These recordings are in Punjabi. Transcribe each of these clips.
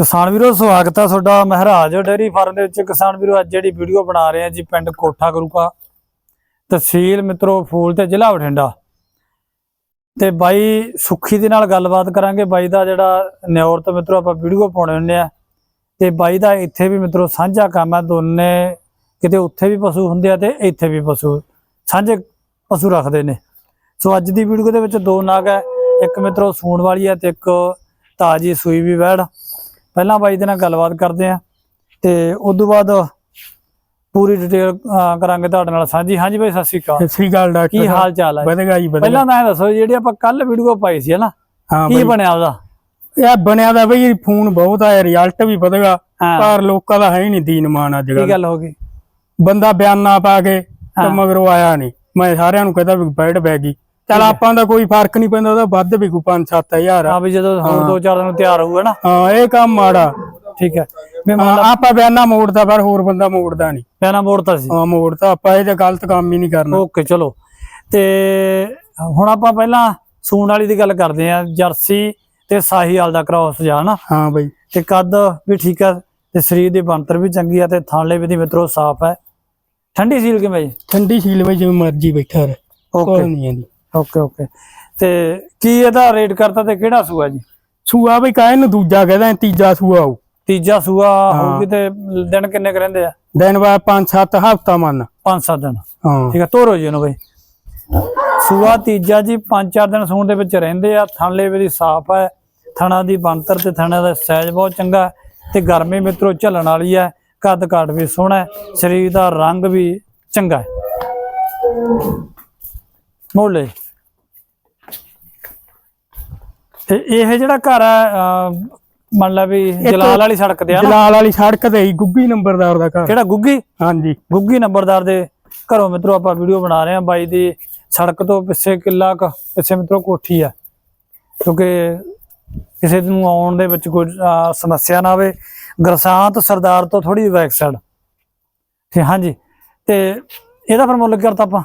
ਕਿਸਾਨ ਵੀਰੋ, ਸਵਾਗਤ ਹੈ ਤੁਹਾਡਾ ਮਹਾਰਾਜ ਡੇਅਰੀ ਫਾਰਮ ਦੇ ਵਿੱਚ। ਕਿਸਾਨ ਵੀਰੋ, ਅੱਜ ਜਿਹੜੀ ਵੀਡੀਓ ਬਣਾ ਰਹੇ ਆ ਜੀ ਪਿੰਡ ਕੋਠਾ ਗੁਰੂਕਾ। ਤਹਿਸੀਲ ਮਿੱਤਰੋ, ਫੂਲ ਤੇ ਜ਼ਿਲ੍ਹਾ ਬਠਿੰਡਾ। ਤੇ ਬਾਈ ਸੁੱਖੀ ਦੇ ਨਾਲ ਗੱਲਬਾਤ ਕਰਾਂਗੇ। ਬਾਈ ਦਾ ਜਿਹੜਾ ਨਿਉਰ ਤੋਂ ਮਿੱਤਰੋ, ਆਪਾਂ ਵੀਡੀਓ ਪਾਉਣੇ ਹੁੰਦੇ ਆ। ਤੇ ਬਾਈ ਦਾ ਇੱਥੇ ਵੀ ਮਿੱਤਰੋ, ਸਾਂਝਾ ਕੰਮ ਹੈ ਦੋਨੇ ਕਿਤੇ ਉੱਥੇ ਵੀ ਪਸ਼ੂ ਹੁੰਦੇ ਆ ਤੇ ਇੱਥੇ ਵੀ ਪਸ਼ੂ, ਸਾਂਝੇ ਪਸ਼ੂ ਰੱਖਦੇ ਨੇ। ਸੋ ਅੱਜ ਦੀ ਵੀਡੀਓ ਦੇ ਵਿੱਚ ਦੋ ਨਾਗ ਹੈ ਇੱਕ ਮਿੱਤਰੋ, ਸੂਣ ਵਾਲੀ ਹੈ ਤੇ ਇੱਕ ਤਾਜੀ ਸੂਈ ਵੀ ਵੈੜ। ਪਹਿਲਾਂ ਬਾਈ ਦੇ ਨਾਲ ਗੱਲਬਾਤ ਕਰਦੇ ਆ ਤੇ ਉਸ ਤੋਂ ਬਾਅਦ ਪੂਰੀ ਡਿਟੇਲ ਕਰਾਂਗੇ ਤੁਹਾਡੇ ਨਾਲ ਸਾਂਝੀ। ਹਾਂਜੀ ਬਾਈ ਸਤਿ ਸ਼੍ਰੀ ਅਕਾਲ। ਸਤਿ ਸ੍ਰੀ ਅਕਾਲ ਡਾਕਟਰ ਕੀ ਹਾਲ ਚਾਲ ਹੈ ਵਧਗਾ ਜੀ ਵਧਗਾ ਪਹਿਲਾਂ ਤਾਂ ਇਹ ਦੱਸੋ ਜਿਹੜੀ ਆਪਾਂ ਕੱਲ ਵੀਡੀਓ ਪਾਈ ਸੀ ਹਨਾ ਕੀ ਬਣਿਆ ਉਹਦਾ? ਇਹ ਬਣਿਆ ਦਾ ਬਈ ਫੋਨ ਬਹੁਤ ਆਇਆ ਰਿਜ਼ਲਟ ਵੀ ਵਧਗਾ ਪਰ ਲੋਕਾਂ ਦਾ ਹੈ ਹੀ ਨਹੀਂ ਦੀਨ ਮਾਨ ਅੱਜ ਕੀ ਕੱਲ ਗੱਲ ਹੋ ਗਈ? ਬੰਦਾ ਬਿਆਨਾ ਪਾ ਕੇ ਤੇ। ਮਗਰੋਂ ਆਇਆ ਨਹੀਂ। ਮੈਂ ਸਾਰਿਆਂ ਨੂੰ ਕਹਿੰਦਾ ਵੀ ਬੈਠ ਬੈ ਗਈ। ਚਲ ਆਪਾਂ ਦਾ ਕੋਈ ਫ਼ਰਕ ਨਹੀਂ ਪੈਂਦਾ ਉਹਦਾ ਵੱਧ ਵੀ ਕੋਈ 5-7000 ਆ ਵੀ ਜਦੋਂ ਹੁਣ ਦੋ ਚਾਰ ਦਿਨ ਤਿਆਰ ਹੋਊਗਾ ਨਾ। ਹਾਂ ਇਹ ਕੰਮ ਮਾੜਾ। ਠੀਕ ਹੈ। ਮੈਂ ਹਾਂ, ਆਪਾਂ ਬਿਆਨਾ ਮੋੜਦਾ ਪਰ ਹੋਰ ਬੰਦਾ ਮੋੜਦਾ ਨਹੀਂ। ਪਹਿਲਾਂ ਮੋੜਤਾ ਸੀ। ਹਾਂ ਮੋੜਦਾ ਆਪਾਂ ਇਹ ਤੇ ਗਲਤ ਕੰਮ ਹੀ ਨਹੀਂ ਕਰਨਾ। ਓਕੇ ਚਲੋ। ਤੇ ਹੁਣ ਆਪਾਂ ਪਹਿਲਾਂ ਸੂਣ ਵਾਲੀ ਦੀ ਗੱਲ ਕਰਦੇ ਆ ਜਰਸੀ ਤੇ ਸਾਹੀਵਾਲ ਦਾ ਕ੍ਰਾਸ ਜਾ ਨਾ ਹਾਂ ਬਈ। ਤੇ ਕੱਦ ਵੀ ਠੀਕ ਹੈ ਤੇ ਸਰੀਰ ਦੀ ਬਣਤਰ ਵੀ ਚੰਗੀ ਆ ਤੇ ਥਾਲੇ ਵੀ ਦੀ ਮਿੱਤਰੋ ਸਾਫ਼ ਹੈ। ਠੰਡੀ ਸੀਲ ਕਿਵੇਂ ਜੀ? ਠੰਡੀ ਸੀਲ ਵਿੱਚ ਜਿਵੇਂ ਮਰਜ਼ੀ ਬੈਠਾ ਰਹੇ। ਓਕੇ। ਨਹੀਂ ਆਂਦੀ। Okay okay. ਤੇ ਕੀ ਇਹਦਾ ਰੇਟ ਕਰਤਾ ਤੇ ਕਿਹੜਾ ਸੂਆ ਜੀ? ਸੂਆ ਬਈ ਕਾਹ ਨੂੰ ਦੂਜਾ ਕਹਿੰਦਾ ਤੀਜਾ ਸੂਆ ਆਊ। ਤੀਜਾ ਸੂਆ ਹੋਊਗੀ ਤੇ ਦਿਨ ਕਿੰਨੇ ਕੁ ਰਹਿੰਦੇ ਆ? ਦਿਨ ਬਾਅਦ 5-7 ਹਫ਼ਤਾ ਮੰਨ। 5-7 ਦਿਨ। ਠੀਕ ਆ ਤੋਰੋ ਜੀ ਇਹਨੂੰ ਬਈ। ਸੂਆ ਤੀਜਾ ਜੀ 5-4 ਦਿਨ ਸੂਣ ਦੇ ਵਿੱਚ ਰਹਿੰਦੇ ਆ। ਥਣਲੇ ਵੀ ਸਾਫ਼ ਹੈ ਥਣਾ ਦੀ ਬਣਤਰ ਤੇ ਥਣਾ ਦਾ ਸਾਈਜ਼ ਬਹੁਤ ਚੰਗਾ। ਤੇ ਗਰਮੀ ਮਿੱਤਰੋ ਝੱਲਣ ਵਾਲੀ ਹੈ ਕੱਦ ਕਾਠ ਵੀ ਸੋਹਣਾ। ਸਰੀਰ ਦਾ ਰੰਗ ਵੀ ਚੰਗਾ। ਹੈ ਮੋੜ ਲੈ ਤੇ ਇਹ ਜਿਹੜਾ ਘਰ ਅਹ, ਮੰਨ ਲਾ ਵੀ ਜਲਾਲ ਵਾਲੀ ਸੜਕ ਤੇ ਆ ਨਾ। ਜਲਾਲ ਵਾਲੀ ਸੜਕ ਤੇ ਹੀ ਗੁੱਗੀ ਨੰਬਰਦਾਰ ਦਾ ਘਰ। ਕਿਹੜਾ ਗੁੱਗੀ? ਹਾਂਜੀ। ਗੁੱਗੀ ਨੰਬਰਦਾਰ ਦੇ ਘਰੋਂ ਮਿੱਤਰੋ ਆਪਾਂ ਵੀਡੀਓ ਬਣਾ ਰਹੇ ਹਾਂ ਬਾਈ ਦੀ। ਸੜਕ ਤੋਂ ਪਿੱਛੇ ਕਿੱਲਾ ਕੁ ਪਿੱਛੇ ਮਿੱਤਰੋ ਕੋਠੀ ਆ। ਕਿਉਂਕਿ ਕਿਸੇ ਨੂੰ ਆਉਣ ਦੇ ਵਿੱਚ ਕੋਈ ਸਮੱਸਿਆ ਨਾ ਆਵੇ। ਗਰਸਾਂਤ ਸਰਦਾਰ ਤੋਂ ਥੋੜੀ ਬੈਕ ਸਾਈਡ ਤੇ ਹਾਂਜੀ ਤੇ ਇਹਦਾ ਫਿਰ ਮੁੱਲ ਕਰਤਾ ਆਪਾਂ?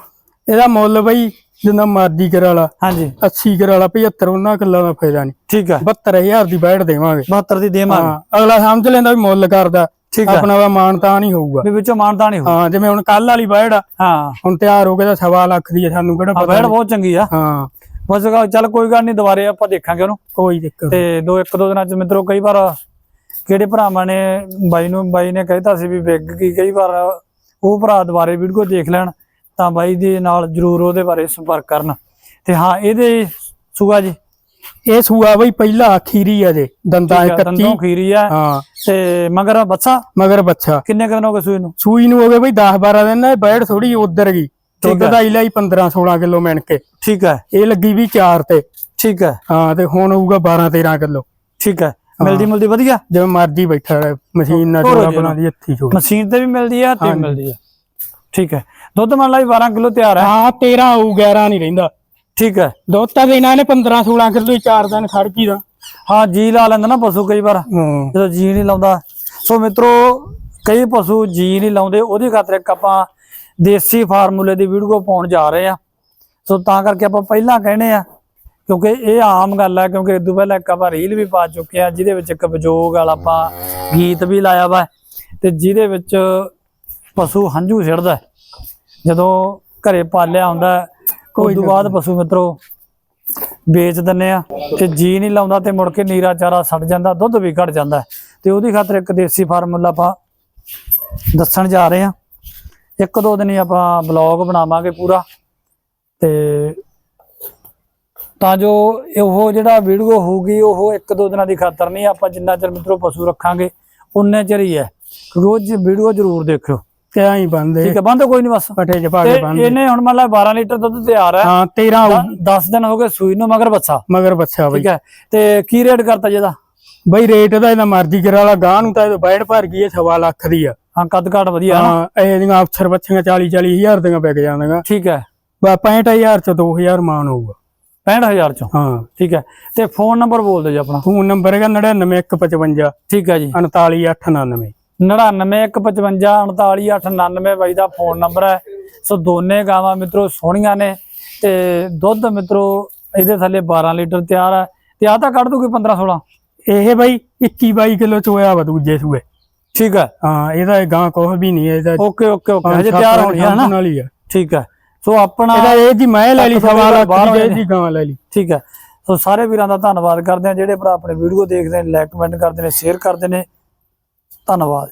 ਇਹਦਾ ਮੁੱਲ ਬਈ ਜਿੰਨਾ ਮਰਜ਼ੀ ਕਰਾ ਲਾ। ਹਾਂਜੀ। 80 ਕਰਾ ਲਾ 75 ਉਹਨਾਂ ਕਿੱਲਾ ਦਾ ਫਾਇਦਾ ਨਹੀਂ। ਠੀਕ ਹੈ 72000 ਦੀ ਬੈਠ ਦੇਵਾਂਗੇ। 72 ਦੀ ਦੇਵਾਂਗੇ। ਹਾਂ ਅਗਲਾ ਸਮਝ ਲੈਂਦਾ ਵੀ ਮੁੱਲ ਕਰਦਾ। ਠੀਕ ਹੈ ਆਪਣਾ ਦਾ ਮਾਨ ਤਾਂ ਨਹੀਂ ਹੋਊਗਾ। ਵੀ ਵਿੱਚੋਂ ਮਾਨਤਾ ਨਹੀਂ ਹੋ ਹਾਂ ਜਿਵੇਂ ਹੁਣ ਕੱਲ ਵਾਲੀ ਬੈਠ ਆ। ਹਾਂ। ਹੁਣ ਤਿਆਰ ਹੋ ਕੇ ਤਾਂ ਸਵਾ ਲੱਖ ਦੀ ਆ ਸਾਨੂੰ ਕਿਹੜਾ ਆ ਪਤਾ ਬੈੜ ਬਹੁਤ ਚੰਗੀ ਆ। ਹਾਂ। ਬਸ ਚੱਲ ਕੋਈ ਗੱਲ ਨਹੀਂ ਦੁਬਾਰੇ ਆਪਾਂ ਦੇਖਾਂਗੇ ਉਹਨੂੰ। ਕੋਈ ਦਿੱਕਤ। ਤੇ ਦੋ ਇੱਕ ਦੋ ਦਿਨਾਂ ਚ ਮਿੱਤਰੋ ਕਈ ਵਾਰ ਕਿਹੜੇ ਭਰਾਵਾਂ ਨੇ ਬਾਈ ਨੂੰ ਬਾਈ ਨੇ ਕਹਿਤਾ ਸੀ ਵੀ ਵਿਗ ਕੀ ਕਈ ਵਾਰ ਉਹ ਭਰਾ ਦੁਬਾਰੇ ਵੀਡੀਓ ਦੇਖ ਲੈਣ। ਤਾਂ ਬਾਈ ਦੇ ਨਾਲ ਜਰੂਰ ਉਹਦੇ ਬਾਰੇ ਸੰਪਰਕ ਕਰਨ। ਤੇ ਹਾਂ ਇਹਦੇ ਸੂਆ ਜੀ? ਇਹ ਸੂਆ ਬਈ ਪਹਿਲਾ ਅਖੀਰੀ ਆ ਜੇ ਦੰਦਾਂ ਠੀਕ ਆ, 31 ਦੰਦੋਂ ਖੀਰੀ ਆ। ਹਾਂ। ਤੇ ਮਗਰ ਬੱਚਾ ਮਗਰ ਬੱਚਾ ਕਿੰਨੇ ਕੁ ਦਿਨ ਹੋ ਗਏ ਸੂਈ ਨੂੰ? ਸੂਈ ਨੂੰ ਹੋ ਗਏ ਬਈ 10 12 ਦਿਨ ਨਾ ਇਹ ਬੈੜ ਥੋੜੀ ਉਧਰ ਗਈ। ਦੁੱਧ। ਦਾ ਹੀ 15 16 ਕਿਲੋ ਮਿਣ ਕੇ ਠੀਕ ਹੈ ਇਹ ਲੱਗੀ ਵੀ 4 ਤੇ। ਠੀਕ ਹੈ ਹਾਂ ਤੇ ਹੁਣ ਹੋਊਗਾ 12 13 ਕਿਲੋ। ਠੀਕ ਹੈ। ਮਿਲਦੀ ਮਿਲਦੀ ਵਧੀਆ? ਜਿਵੇਂ ਮਰਜ਼ੀ ਬੈਠਾ ਮਸ਼ੀਨ ਨਾਲ ਜੋੜਾ। ਬਣਾਦੀ ਹੱਥੀ ਜੋੜ। ਮਸ਼ੀਨ ਤੇ ਵੀ ਮਿਲਦੀ ਆ ਤੇ। ਮਿਲਦੀ ਆ। ਠੀਕ ਹੈ ਦੁੱਧ ਮੰਨ ਲਾ ਵੀ 12 ਕਿਲੋ ਤਿਆਰ ਹੈ। ਹਾਂ 13 ਹੋਊ 11 ਨਹੀਂ ਰਹਿੰਦਾ। ਠੀਕ ਹੈ। ਦੁੱਧ ਤਾਂ ਦੇਣਾ ਇਹਨੇ 15 16 ਕਿਲੋ 4 ਦਿਨ ਖੜ ਗਈ ਦਾ। ਹਾਂ ਜੀ ਲਾ ਲੈਂਦਾ ਨਾ ਪਸ਼ੂ ਕਈ ਵਾਰ। ਜਦੋਂ ਜੀ ਨਹੀਂ ਲਾਉਂਦਾ। ਸੋ ਮਿੱਤਰੋ ਕਈ ਪਸ਼ੂ ਜੀ ਨਹੀਂ ਲਾਉਂਦੇ ਉਹਦੀ ਖਾਤਰ ਇੱਕ ਆਪਾਂ ਦੇਸੀ ਫਾਰਮੂਲੇ ਦੀ ਵੀਡੀਓ ਪਾਉਣ ਜਾ ਰਹੇ ਆ ਸੋ ਤਾਂ ਕਰਕੇ ਆਪਾਂ ਪਹਿਲਾਂ ਕਹਿੰਦੇ ਆ ਕਿਉਂਕਿ ਇਹ ਆਮ ਗੱਲ ਹੈ ਕਿਉਂਕਿ ਇਦੋਂ ਪਹਿਲਾਂ ਇੱਕ ਆਪਾਂ ਰੀਲ ਵੀ ਪਾ ਚੁੱਕੇ ਆ ਜਿਹਦੇ ਵਿੱਚ ਇੱਕ ਵਿਜੋਗ ਵਾਲਾ ਆਪਾਂ ਗੀਤ ਵੀ ਲਾਇਆ ਵਾ। ਤੇ ਜਿਹਦੇ ਵਿੱਚ ਪਸ਼ੂ ਹੰਝੂ ਛਿੜਦਾ। ਜਦੋਂ ਘਰੇ ਪਾਲਿਆ ਹੁੰਦਾ ਉਸ ਤੋਂ ਬਾਅਦ ਪਸ਼ੂ ਮਿੱਤਰੋ ਵੇਚ ਦਿੰਨੇ ਆ ਤੇ ਜੀ ਨਹੀਂ ਲਾਉਂਦਾ ਤੇ ਮੁੜ ਕੇ ਨੀਰਾ ਚਾਰਾ ਸੜ ਜਾਂਦਾ ਦੁੱਧ ਵੀ ਘਟ ਜਾਂਦਾ। ਤੇ ਉਹਦੀ ਖਾਤਰ ਇੱਕ ਦੇਸੀ ਫਾਰਮੂਲਾ ਆਪਾਂ ਦੱਸਣ ਜਾ ਰਹੇ ਆ ਇੱਕ ਦੋ ਦਿਨ ਹੀ ਆਪਾਂ ਬਲੌਗ ਬਣਾਵਾਂਗੇ ਪੂਰਾ ਤੇ ਤਾਂ ਜੋ ਉਹ ਜਿਹੜਾ ਵੀਡੀਓ ਹੋਊਗੀ ਉਹ ਇੱਕ ਦੋ ਦਿਨਾਂ ਦੀ ਖਾਤਰ ਨਹੀਂ ਆਪਾਂ ਜਿੰਨਾ ਚਿਰ ਮਿੱਤਰੋ ਪਸ਼ੂ ਰੱਖਾਂਗੇ ਉਨੇ ਚਿਰ ਹੀ ਹੈ। ਰੋਜ਼ ਵੀਡੀਓ ਜ਼ਰੂਰ ਦੇਖਿਓ। ਤੇ ਐਂ ਬੰਦੇ। ਠੀਕ ਹੈ ਬੰਦ ਕੋਈ ਨਹੀਂ ਬਸ। ਪੱਠੇ ਚ ਪਾ ਕੇ ਬੰਦੇ। ਇਹਨੇ ਹੁਣ ਮੰਨ ਲਾ 12 ਲੀਟਰ ਦੁੱਧ ਤਿਆਰ ਹੈ। ਹਾਂ 13 ਹੋਊ 10 ਦਿਨ ਹੋ ਗਏ ਸੂਈ ਨੂੰ ਮਗਰ ਬੱਚਾ। ਮਗਰ ਬੱਚਾ ਬਈ। ਠੀਕ ਹੈ ਤੇ ਕੀ ਰੇਟ ਕਰਤਾ ਜਿਹਦਾ ਬਈ ਰੇਟ ਦਾ ਇਹਦਾ ਮਰਜ਼ੀ ਕਰਾ ਲਾ ਗਾਂ ਨੂੰ ਤਾਂ ਇਹ ਬੈੜ ਭਰ ਗਈ ਹੈ ਸਵਾ ਲੱਖ ਦੀ ਆ। ਹਾਂ ਕੱਦ ਕਾਠ ਵਧੀਆ ਹਾਂ ਇਹ ਦੀਆਂ ਅਫਸਰ ਬੱਚੀਆਂ 40 40 ਹਜ਼ਾਰ ਦੀਆਂ ਵਿਕ ਜਾਂਦੀਆਂ। ਠੀਕ ਹੈ। ਬਾ 65000 ਚ 2000 ਮਾਨ ਹੋਊਗਾ। 65000 ਚੋਂ? ਹਾਂ। ਠੀਕ ਹੈ ਤੇ ਫੋਨ ਨੰਬਰ ਬੋਲ ਦਿਓ ਜੀ ਆਪਣਾ। ਫੋਨ ਨੰਬਰ ਹੈਗਾ 99155 ਠੀਕ ਹੈ ਜੀ। 39899 9915539899 ਬਾਈ ਦਾ ਫੋਨ ਨੰਬਰ ਹੈ। ਸੋ ਦੋਨੇ ਗਾਵਾਂ ਮਿੱਤਰੋ ਸੋਹਣੀਆਂ ਨੇ ਤੇ ਦੁੱਧ ਮਿੱਤਰੋ ਇਹਦੇ ਥੱਲੇ 12 ਲੀਟਰ ਤਿਆਰ ਹੈ ਤੇ ਆ ਤਾਂ ਕੱਢ ਦੂਗੀ 15 16 ਇਹ ਬਾਈ 21 22 ਕਿਲੋ ਚੋਇਆ ਵਾ ਦੂਜੇ ਸੂਏ। ਠੀਕ ਹੈ। ਹਾਂ ਇਹਦਾ ਇਹ ਗਾਂ ਕੁਛ ਵੀ ਨਹੀਂ ਹੈ, ਇਹਦਾ ਓਕੇ ਓਕੇ ਓਕੇ ਹਜੇ ਤਿਆਰ ਹੋਣੀ ਹੈ ਨਾ? ਨਾਲ ਹੀ ਆ। ਠੀਕ ਹੈ। ਸੋ ਆਪਣਾ ਇਹਦਾ ਇਹ ਜੀ ਮੈਂ ਲੈ ਲਈ ਸਵਾ ਲੱਖ ਦੀ ਜੇ ਦੀ ਗਾਂ ਲੈ ਲਈ। ਠੀਕ ਹੈ। ਸੋ ਸਾਰੇ ਵੀਰਾਂ ਦਾ ਧੰਨਵਾਦ ਕਰਦੇ ਆ ਜਿਹੜੇ ਭਰਾ ਆਪਣੇ ਵੀਡੀਓ ਦੇਖਦੇ ਨੇ ਲਾਈਕ ਕਮੈਂਟ ਕਰਦੇ ਨੇ ਸ਼ੇਅਰ ਕਰਦੇ ਨੇ। ਧੰਨਵਾਦ